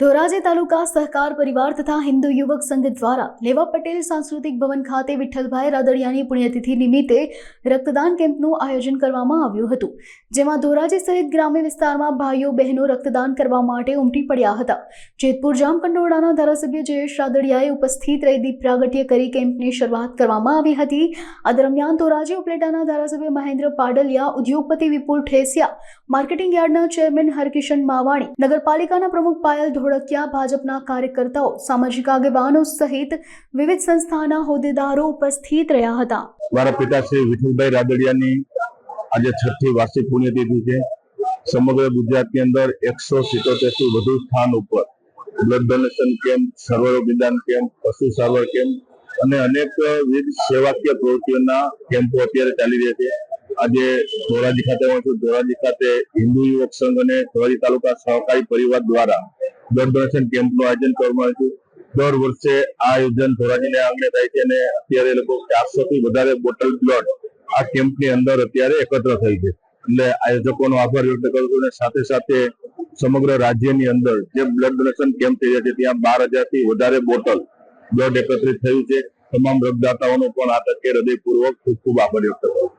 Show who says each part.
Speaker 1: ધોરાજી તાલુકા સહકાર પરિવાર તથા હિન્દુ યુવક સંઘ દ્વારા લેવા પટેલ સાંસ્કૃતિક ભવન ખાતે વિઠ્ઠલભાઈ રાદડિયાની પુણ્યતિથિ નિમિત્તે રક્તદાન કેમ્પનું આયોજન કરવામાં આવ્યું હતું, જેમાં ધોરાજી સહિત ગ્રામ્ય વિસ્તારમાં ભાઈઓ બહેનો રક્તદાન કરવા માટે ઉમટી પડ્યા હતા. જેતપુર જામકંડોળાના ધારાસભ્ય જયેશ રાદડિયાએ ઉપસ્થિત રહી દીપ પ્રાગટ્ય કરી કેમ્પની શરૂઆત કરવામાં આવી હતી. આ દરમિયાન ધોરાજી ઉપલેટાના ધારાસભ્ય મહેન્દ્ર પાડલિયા, ઉદ્યોગપતિ વિપુલ ઠેસિયા, માર્કેટિંગ યાર્ડના ચેરમેન હરકિશન માવાણી, નગરપાલિકાના પ્રમુખ પાયલ ધોળકિયા ભાજપના કાર્યકર્તાઓ સામાજિક આગેવાનો સહિત વિવિધ સંસ્થાના હોદ્દેદારો ઉપસ્થિત રહ્યા હતા
Speaker 2: મારા પિતા શ્રી વિઠ્ઠલભાઈ રાદડિયાની આજે છઠ્ઠી વાર્ષિક પુણ્યતિથિ છે. સમગ્ર ગુજરાતની અંદર એકસો સિત્તોતેરથી વધુ સ્થાન ઉપર બ્લડ ડોનેશન કેમ્પ સર્વરોગ નિદાન કેમ્પ પશુ સારવાર કેમ્પ અને અનેક વિવિધ સેવાકીય પ્રવૃત્તિઓના કેમ્પો અત્યારે ચાલી રહ્યા છે. આજે ધોરાજી ખાતે હું છું. ધોરાજી ખાતે હિન્દુ યુવક સંઘ અને ધોરાજી તાલુકા સહકારી પરિવાર દ્વારા બ્લડ ડોનેશન કેમ્પનું આયોજન કરવામાં આવ્યું દર વર્ષે આ આયોજન ધોરાજીને આંગણે થાય છે અને અત્યારે લોકો ચારસો થી વધારે બોટલ બ્લડ આ કેમ્પની અંદર અત્યારે એકત્ર થઈ છે. એટલે આયોજકોનો આભાર વ્યક્ત કરું છું અને સાથે સાથે સમગ્ર રાજ્યની અંદર જે બ્લડ ડોનેશન કેમ્પ થઈ રહ્યા છે, ત્યાં બાર હજારથી વધારે બોટલ બ્લડ એકત્રિત થયું છે. તમામ રક્તદાતાઓનો પણ આ તકે હૃદયપૂર્વક ખૂબ ખૂબ આભાર વ્યક્ત કરું